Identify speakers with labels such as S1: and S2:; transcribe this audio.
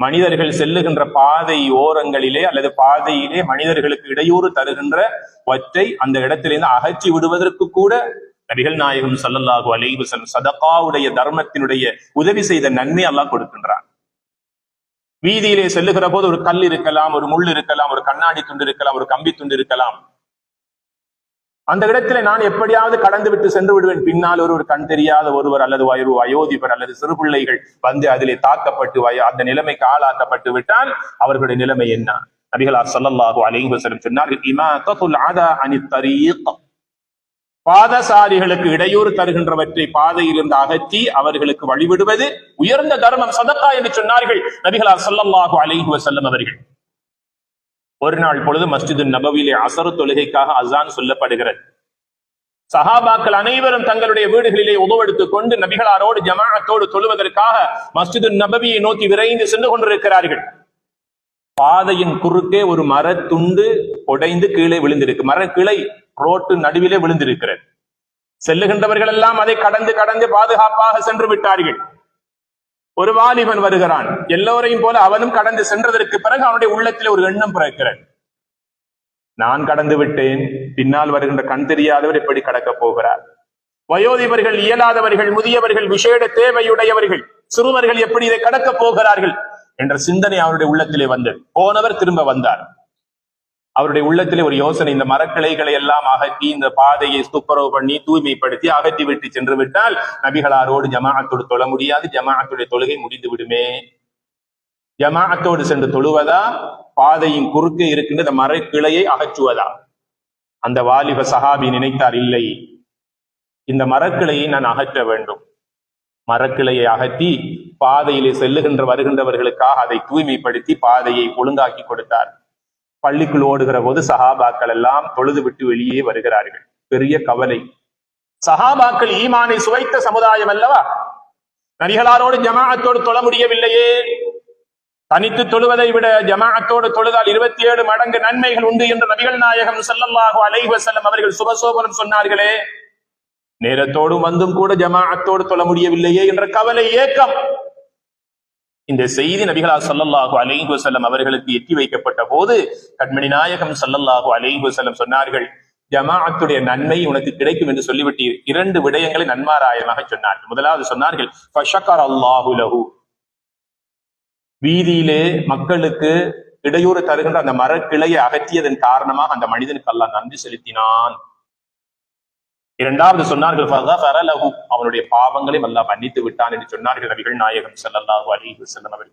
S1: மனிதர்கள் செல்லுகின்ற பாதை ஓரங்களிலே அல்லது பாதையிலே மனிதர்களுக்கு இடையூறு தருகின்ற வற்றை அந்த இடத்திலிருந்து அகற்றி விடுவதற்கு கூட நபிகள் நாயகம் சல்லல்லாஹு அலைவசன் சதகாவுடைய தர்மத்தினுடைய உதவி செய்த நன்மை அல்லாஹ் கொடுக்கின்றான். வீதியிலே செல்லுகிற போது ஒரு கல் இருக்கலாம் ஒரு முள் இருக்கலாம் ஒரு கண்ணாடி துண்டு இருக்கலாம் ஒரு கம்பி துண்டு இருக்கலாம். அந்த இடத்திலே நான் எப்படியாவது கடந்து விட்டு சென்று விடுவேன். பின்னால் ஒருவர் கண் தெரியாத ஒருவர் அல்லது ஒரு வயோதிபர் அல்லது சிறு பிள்ளைகள் வந்து அதிலே தாக்கப்பட்டு வய அந்த நிலைமைக்கு ஆளாக்கப்பட்டு விட்டால் அவர்களுடைய நிலைமை என்ன? நபிகளார் சல்லல்லாஹு அலைஹி வஸல்லம் சொன்னார்கள் பாதசாரிகளுக்கு இடையூறு தருகின்றவற்றை பாதையிலிருந்து அகற்றி அவர்களுக்கு வழிவிடுவது உயர்ந்த தர்மம் சதக்கா என்று சொன்னார்கள் நபிகளார் சல்லல்லாஹு அலைஹி வஸல்லம் அவர்கள். ஒரு நாள் பொழுது மஸ்ஜிது நபவிலே அசரு தொழுகைக்காக அசான் சொல்லப்படுகிறது. சஹாபாக்கள் அனைவரும் தங்களுடைய வீடுகளிலே உதவெடுத்துக் கொண்டு நபிகளாரோடு ஜமாஅத்தோடு தொழுவதற்காக மஸ்ஜிது நபவியை நோக்கி விரைந்து சென்று கொண்டிருக்கிறார்கள். பாதையின் குறுக்கே ஒரு மரத்துண்டு உடைந்து கீழே விழுந்திருக்கு. மரக்கிளை ரோட்டு நடுவிலே விழுந்திருக்கிறது. செல்லுகின்றவர்கள் எல்லாம் அதை கடந்து கடந்து பாதுகாப்பாக சென்று விட்டார்கள். ஒரு வாலிபன் வருகிறான். எல்லோரையும் போல அவனும் கடந்து சென்றதற்கு பிறகு அவனுடைய உள்ளத்தில் ஒரு எண்ணம் பிறக்கிறது. நான் கடந்து விட்டேன். பின்னால் வருகின்ற கண் தெரியாதவர் எப்படி கடக்கப் போகிறார். வயோதிபர்கள் இயலாதவர்கள் முதியவர்கள் விசேட தேவையுடையவர்கள் சிறுவர்கள் எப்படி இதை கடக்கப் போகிறார்கள்? என்ற சிந்தனை அவருடைய உள்ளத்திலே வந்தது. போனவர் திரும்ப வந்தார். அவருடைய உள்ளத்திலே ஒரு யோசனை இந்த மரக்கிளைகளை எல்லாம் அகற்றி இந்த பாதையை துப்புரவு பண்ணி தூய்மைப்படுத்தி அகற்றி விட்டு சென்று விட்டால் நபிகளாரோடு ஜமாஅத்தோடு தொழ முடியாது. ஜமாஅத்துடைய தொழுகை முடிந்து விடுமே. ஜமாஅத்தோடு சென்று தொழுவதா? பாதையின் குறுக்கே இருக்கின்ற இந்த மரக்கிளையை அகற்றுவதா? அந்த வாலிப சஹாபி நினைத்தார் இல்லை. இந்த மரக்கிளையை நான் அகற்ற வேண்டும். மரக்கிளையை அகற்றி பாதையிலே செல்லுகின்ற வருகின்றவர்களுக்காக அதை தூய்மைப்படுத்தி பாதையை ஒழுங்காக்கி கொடுத்தார். பள்ளிக்குள் ஓடுகிற போது சஹாபாக்கள் எல்லாம் தொழுது விட்டு வெளியே வருகிறார்கள். பெரிய கவலை. சஹாபாக்கள் ஈமானை சுவைத்த சமுதாயம் அல்லவா? நரிகளாரோடு ஜமாஅத்தோடு தொழ முடியவில்லையே. தனித்து தொழுவதை விட ஜமாஅத்தோடு தொழுதால் இருபத்தி ஏழு மடங்கு நன்மைகள் உண்டு என்று நபிகள் நாயகம் ஸல்லல்லாஹு அலைஹி வஸல்லம் அவர்கள் சுபசோபனம் சொன்னார்களே. நேரத்தோடும் வந்தும் கூட ஜமாஅத்தோடு தொழ முடியவில்லையே என்ற கவலை ஏக்கம். இந்த செய்தி நபிகளா சல்லல்லாஹு அலைஹு வசல்லம் அவர்களுக்கு எட்டி வைக்கப்பட்ட போது கண்மணி நாயகம் சல்லல்லாஹு அலைஹு வசல்லம் சொன்னார்கள் ஜமாஅத்துடைய நன்மை உனக்கு கிடைக்கும் என்று சொல்லிவிட்டு இரண்டு விடயங்களை நன்மாராயமாக சொன்னார்கள். முதலாவது சொன்னார்கள் அல்லாஹு லஹு. வீதியிலே மக்களுக்கு இடையூறு தருகின்ற அந்த மரக்கிளையை அகற்றியதன் காரணமாக அந்த மனிதனுக்கு அல்லாஹ் நன்றி செலுத்தினான். இரண்டாவது சொன்னார்கள் அவனுடைய பாவங்களை அல்லாஹ் மன்னித்து விட்டான் என்று சொன்னார்கள் நபிகள் நாயகம் செல்லல்லாஹு அலைஹி அவர்கள்.